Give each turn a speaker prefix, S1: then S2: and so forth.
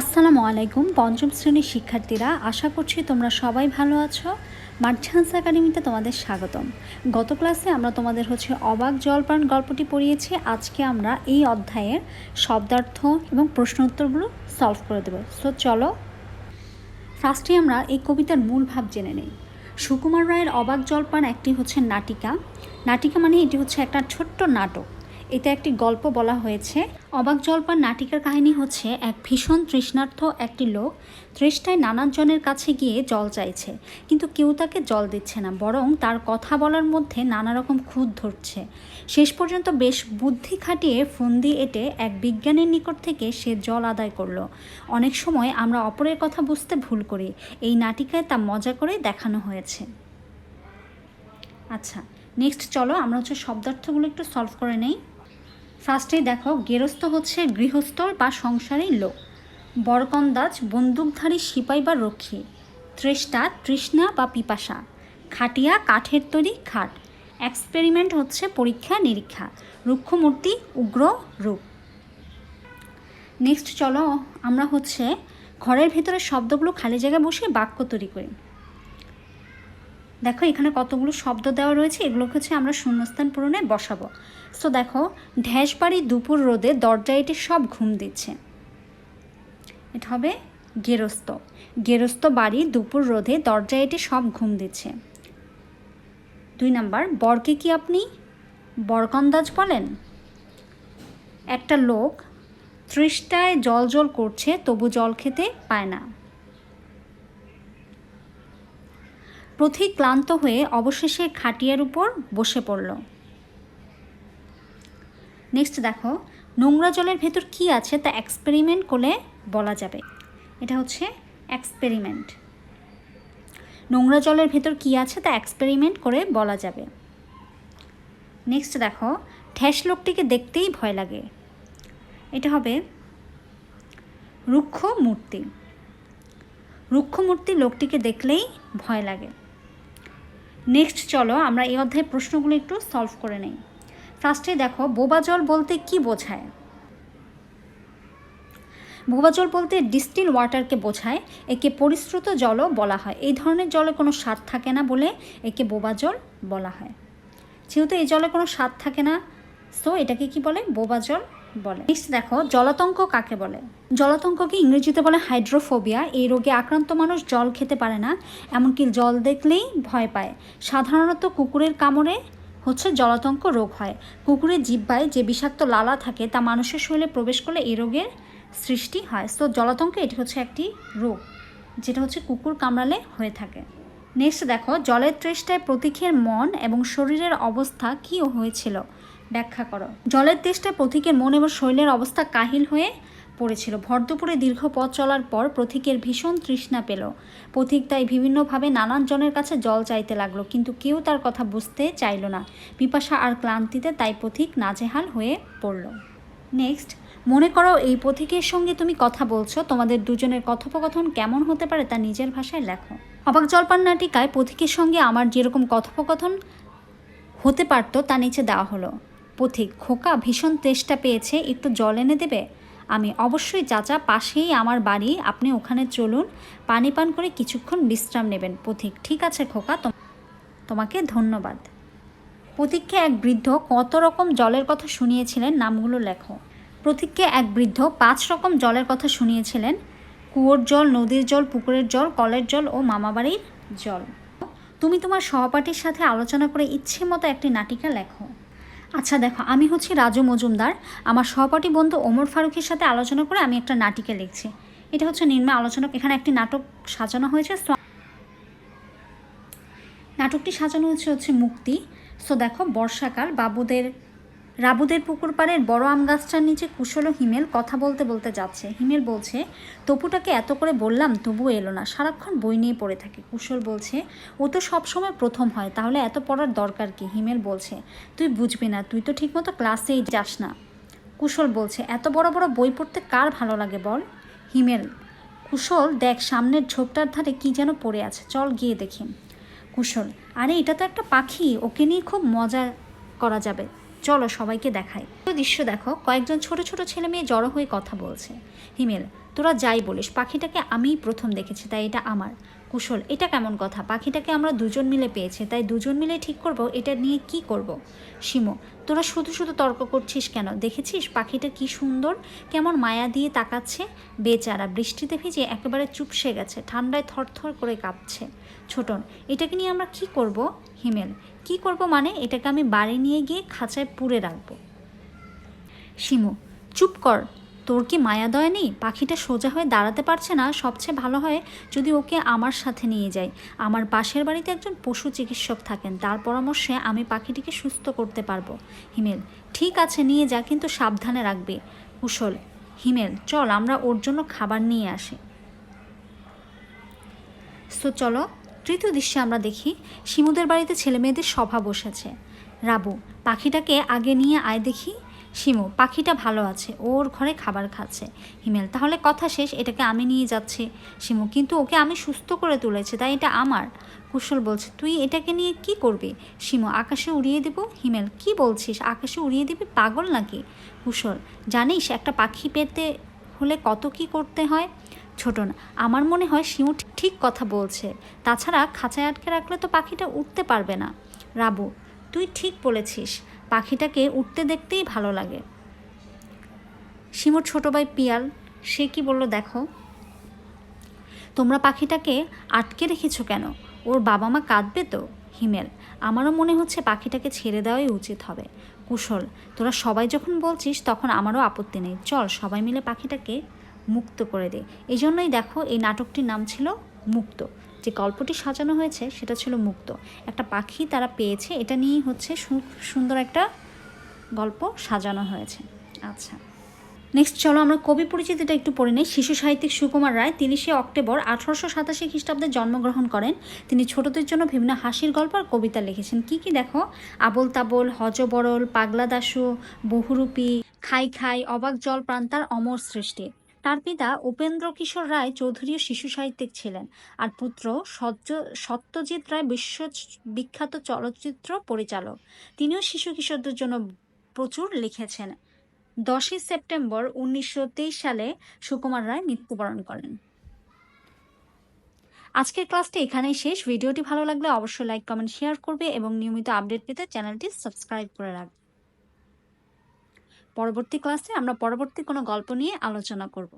S1: আসসালামু আলাইকুম, পঞ্চম শ্রেণির শিক্ষার্থীরা, আশা করছি তোমরা সবাই ভালো আছো। মার্চান্স একাডেমিতে তোমাদের স্বাগতম। গত ক্লাসে আমরা তোমাদের হচ্ছে অবাক জলপান গল্পটি পড়িয়েছি। আজকে আমরা এই অধ্যায়ের শব্দার্থ এবং প্রশ্ন উত্তরগুলো সলভ করে দেবো। সো চলো। ফার্স্টে আমরা এই কবিতার মূল ভাব জেনে নেই। সুকুমার রায়ের অবাক জলপান একটি হচ্ছে নাটিকা। নাটিকা মানে এটি হচ্ছে একটা ছোট্ট নাটক। এতে একটি গল্প বলা হয়েছে। অবাক জলপান নাটিকার কাহিনী হচ্ছে, এক ভীষণ তৃষ্ণার্থ একটি লোক তৃষ্ণায় নানান জনের কাছে গিয়ে জল চাইছে, কিন্তু কেউ তাকে জল দিচ্ছে না, বরং তার কথা বলার মধ্যে নানা রকম খুঁত ধরছে। শেষ পর্যন্ত বেশ বুদ্ধি খাটিয়ে ফন্দি এঁটে এক বিজ্ঞানের নিকট থেকে সে জল আদায় করল। অনেক সময় আমরা অপরের কথা বুঝতে ভুল করি, এই নাটিকায় তা মজা করে দেখানো হয়েছে। আচ্ছা নেক্সট চলো, আমরা হচ্ছে শব্দার্থগুলো একটু সলভ করে নেই। ফার্স্টে দেখো, গেরস্থ হচ্ছে গৃহস্থ বা সংসারের লোক। বরকন্দাজ, বন্দুকধারী সিপাই বা রক্ষী। ত্রেষ্টা তৃষ্ণা বা পিপাসা। খাটিয়া, কাঠের তৈরি খাট। এক্সপেরিমেন্ট হচ্ছে পরীক্ষা, নিরীক্ষা। রুক্ষমূর্তি, উগ্র রূপ। নেক্সট চলো, আমরা হচ্ছে ঘরের ভেতরে শব্দগুলো খালি জায়গায় বসে বাক্য তৈরি করি। দেখো, এখানে কতগুলো শব্দ দেওয়া রয়েছে। এগুলোকে হচ্ছে আমরা শূন্যস্থান পূরণে বসাবো। সো দেখো ঢ্যাস বাড়ি দুপুর রোদে দরজা এটি সব ঘুম দিচ্ছে। এটা হবে গেরস্ত। গেরস্ত বাড়ি দুপুর রোদে দরজা এটি সব ঘুম দিচ্ছে। দুই নাম্বার, বরকে কি আপনি বরকন্দাজ বলেন? একটা লোক তৃষ্টায় জল জল করছে, তবু জল খেতে পায় না। পথিক ক্লান্ত হয়ে অবশেষে খাটিয়ার উপর বসে পড়ল। নেক্সট দেখো, নোংরা জলের ভেতর কি আছে তা এক্সপেরিমেন্ট করলে বলা যাবে। এটা হচ্ছে এক্সপেরিমেন্ট নোংরা জলের ভেতর কি আছে তা এক্সপেরিমেন্ট করে বলা যাবে। নেক্সট দেখো ঠ্যাস লোকটিকে দেখতেই ভয় লাগে। এটা হবে রুক্ষ মূর্তি। রুক্ষ মূর্তি লোকটিকে দেখলেই ভয় লাগে। নেক্সট চলো, আমরা এই অধ্যায়ের প্রশ্নগুলো একটু সলভ করে নেই। ফার্স্টে দেখো, বোবা জল বলতে কি বোঝায়? বোবা জল বলতে ডিস্টিল ওয়াটারকে বোঝায়, একে পরিশ্রুত জলও বলা হয়। এই ধরনের জলে কোনো স্বাদ থাকে না বলে একে বোবা জল বলা হয়। যেহেতু এই জলে কোনো স্বাদ থাকে না সো এটাকে কি বলে? বোবা জল বলে। নেক্সট দেখো, জলাতঙ্ক কাকে বলে? জলাতঙ্ককে ইংরেজিতে বলে হাইড্রোফোবিয়া। এই রোগে আক্রান্ত মানুষ জল খেতে পারে না, এমনকি জল দেখলেই ভয় পায়। সাধারণত কুকুরের কামড়ে হচ্ছে জলাতঙ্ক রোগ হয়। কুকুরের জিব্বায় যে বিষাক্ত লালা থাকে, তা মানুষের শরীরে প্রবেশ করলে এই রোগের সৃষ্টি হয়। সো, জলাতঙ্ক এটি হচ্ছে একটি রোগ, যেটা হচ্ছে কুকুর কামড়ালে হয়ে থাকে। নেক্সট দেখো, জলের তৃষ্টায় প্রতীকের মন এবং শরীরের অবস্থা কী হয়েছিল? ব্যাখ্যা করো। জলের তেষ্টায় প্রতীকের মন এবং শরীরের অবস্থা কাহিল হয়ে পড়েছিল। ভর দুপুরে দীর্ঘ পথ চলার পর প্রতীকের ভীষণ তৃষ্ণা পেল। পথিক তাই বিভিন্নভাবে নানান জনের কাছে জল চাইতে লাগল, কিন্তু কেউ তার কথা বুঝতে চাইল না। পিপাসা আর ক্লান্তিতে তাই পথিক নাজেহাল হয়ে পড়ল। নেক্সট, মনে করো এই পথিকের সঙ্গে তুমি কথা বলছো, তোমাদের দুজনের কথোপকথন কেমন হতে পারে তা নিজের ভাষায় লেখো। অবাক জলপান নাটিকায় পথিকের সঙ্গে আমার যেরকম কথোপকথন হতে পারতো তা নিচে দেওয়া হলো। পথিক খোকা ভীষণ তেষ্টা পেয়েছে, একটু জল এনে দেবে? আমি অবশ্যই চাচা পাশেই আমার বাড়ি, আপনি ওখানে চলুন, পানি পান করে কিছুক্ষণ বিশ্রাম নেবেন। পথিক, ঠিক আছে খোকা তোমাকে ধন্যবাদ। প্রতীককে এক বৃদ্ধ কত রকম জলের কথা শুনিয়েছিলেন নামগুলো লেখো। প্রতীককে এক বৃদ্ধ পাঁচ রকম জলের কথা শুনিয়েছিলেন, কুয়োর জল, নদীর জল, পুকুরের জল, কলের জল ও মামাবাড়ির জল। তুমি তোমার সহপাঠীর সাথে আলোচনা করে ইচ্ছে মতো একটি নাটিকা লেখো। আচ্ছা দেখো, আমি হচ্ছি রাজু মজুমদার। আমার সহপাঠী বন্ধু ওমর ফারুকের সাথে আলোচনা করে আমি একটা নাটিকা লিখছি। এটা হচ্ছে নির্মা আলোচনা, এখানে একটি নাটক সাজানো হয়েছে নাটকটি সাজানো হচ্ছে হচ্ছে মুক্তি। সো দেখো, বর্ষাকাল, বাবুদের রাবুদের পুকুর পাড়ের বড় আম গাছটার নিচে কুশল হিমেল কথা বলতে বলতে যাচ্ছে। হিমেল বলছে, তপুটাকে এত করে বললাম তবু এলো না। সারাক্ষণ বই নিয়ে পড়ে থাকে। কুশল বলছে, ও তো সবসময় প্রথম হয়, তাহলে এত পড়ার দরকার কি? হিমেল বলছে, তুই বুঝবি না, তুই তো ঠিকমতো ক্লাসেই যাস না। কুশল বলছে, এত বড় বড় বই পড়তে কার ভালো লাগে বল? হিমেল, কুশল, দেখ, সামনের ঝোপটার ধারে কি যেন পড়ে আছে, চল গিয়ে দেখি। কুশল, আরে, এটা তো একটা পাখি, ওকে নিয়ে খুব মজা করা যাবে। চলো সবাইকে দেখাই। দৃশ্য দেখো, কয়েকজন ছোট ছোট ছেলে মেয়ে জড়ো হয়ে কথা বলছে। হিমেল, তোরা যাই বলিস, পাখিটাকে আমিই প্রথম দেখেছি, তাই এটা আমার। কুশল, এটা কেমন কথা? পাখিটাকে আমরা দুজন মিলে পেয়েছি, তাই দুজন মিলে ঠিক করব, এটা নিয়ে কি করব। শিমু, তোরা শুধু শুধু তর্ক করছিস কেন? দেখেছিস পাখিটা কি সুন্দর? কেমন মায়া দিয়ে তাকাচ্ছে? বেচারা, বৃষ্টিতে ভিজে একেবারে চুপসে গেছে, ঠান্ডায় থরথর করে কাঁপছে। ছোটন, এটাকে নিয়ে আমরা কি করব? হিমেল, কি করব মানে? এটাকে আমি বাড়ি নিয়ে গিয়ে খাঁচায় পুড়ে রাখব। শিমু, চুপ কর। তোর কি মায়া দয়া নেই? পাখিটা সোজা হয়ে দাঁড়াতে পারছে না। সবচেয়ে ভালো হয় যদি ওকে আমার সাথে নিয়ে যাই আমার পাশের বাড়িতে একজন পশু চিকিৎসক থাকেন। তার পরামর্শে আমি পাখিটিকে সুস্থ করতে পারব। হিমেল, ঠিক আছে, নিয়ে যা, কিন্তু সাবধানে রাখবে। কুশল, হিমেল, চল, আমরা ওর জন্য খাবার নিয়ে আসি। তো চলো, তৃতীয় দৃশ্যে আমরা দেখি, শিমুদের বাড়িতে ছেলে মেয়েদের সভা বসেছে। রাবু, পাখিটাকে আগে নিয়ে আয় দেখি। শিমু, পাখিটা ভালো আছে, ওর ঘরে খাবার খাচ্ছে। হিমেল, তাহলে কথা শেষ, এটাকে আমি নিয়ে যাচ্ছি। শিমু, কিন্তু ওকে আমি সুস্থ করে তুলেছি, তাই এটা আমার। কুশল বলছে, তুই এটাকে নিয়ে কি করবি? শিমু, আকাশে উড়িয়ে দেব? হিমেল, কি বলছিস? আকাশে উড়িয়ে দিবি পাগল নাকি? কুশল, জানিস, একটা পাখি পেতে হলে কত কি করতে হয়? ছোটন আমার মনে হয় শিমু ঠিক কথা বলছে। তাছাড়া খাঁচায় আটকে রাখলে তো পাখিটা উঠতে পারবে না। রাবু, তুই ঠিক বলেছিস। পাখিটাকে উঠতে দেখতেই ভালো লাগে। শিমুর ছোট ভাই পিয়াল, সে কি বলল, দেখো, তোমরা পাখিটাকে আটকে রেখেছো কেন? ওর বাবা মা কাঁদবে তো? হিমেল, আমারও মনে হচ্ছে পাখিটাকে ছেড়ে দেওয়াই উচিত হবে। কুশল, তোরা সবাই যখন বলছিস তখন আমারও আপত্তি নেই। চল, সবাই মিলে পাখিটাকে মুক্ত করে দে। এই জন্যই দেখো, এই নাটকটির নাম ছিল মুক্ত। যে গল্পটি সাজানো হয়েছে সেটা ছিল মুক্ত। একটা পাখি তারা পেয়েছে, এটা নিয়েই হচ্ছে সুন্দর একটা গল্প সাজানো হয়েছে। আচ্ছা। নেক্সট চলো আমরা কবি পরিচিতিটা একটু পড়ে নিই। শিশু সাহিত্যিক সুকুমার রায় তিরিশে অক্টোবর আঠারোশো সাতাশি খ্রিস্টাব্দে জন্মগ্রহণ করেন। তিনি ছোটদের জন্য বিভিন্ন হাসির গল্প আর কবিতা লিখেছেন। কি কি দেখো? আবল তাবল, হজবরল, পাগলা দাসু বহুরূপী, খাই খাই, অবাক জল প্রান্তার অমর সৃষ্টি। তার পিতা উপেন্দ্র কিশোর রায় চৌধুরী শিশু সাহিত্যিক ছিলেন। আর পুত্র সত্য সত্যজিৎ রায় বিশ্ব বিখ্যাত চলচ্চিত্র পরিচালক। তিনিও শিশু কিশোরদের জন্য প্রচুর লিখেছেন। দশই সেপ্টেম্বর উনিশশো তেইশ সালে সুকুমার রায় মৃত্যুবরণ করেন। আজকের ক্লাসটি এখানেই শেষ। ভিডিওটি ভালো লাগলে অবশ্যই লাইক, কমেন্ট, শেয়ার করবে এবং নিয়মিত আপডেট পেতে চ্যানেলটি সাবস্ক্রাইব করে রাখবে। পরবর্তী ক্লাসে আমরা পরবর্তী কোনো গল্প নিয়ে আলোচনা করব।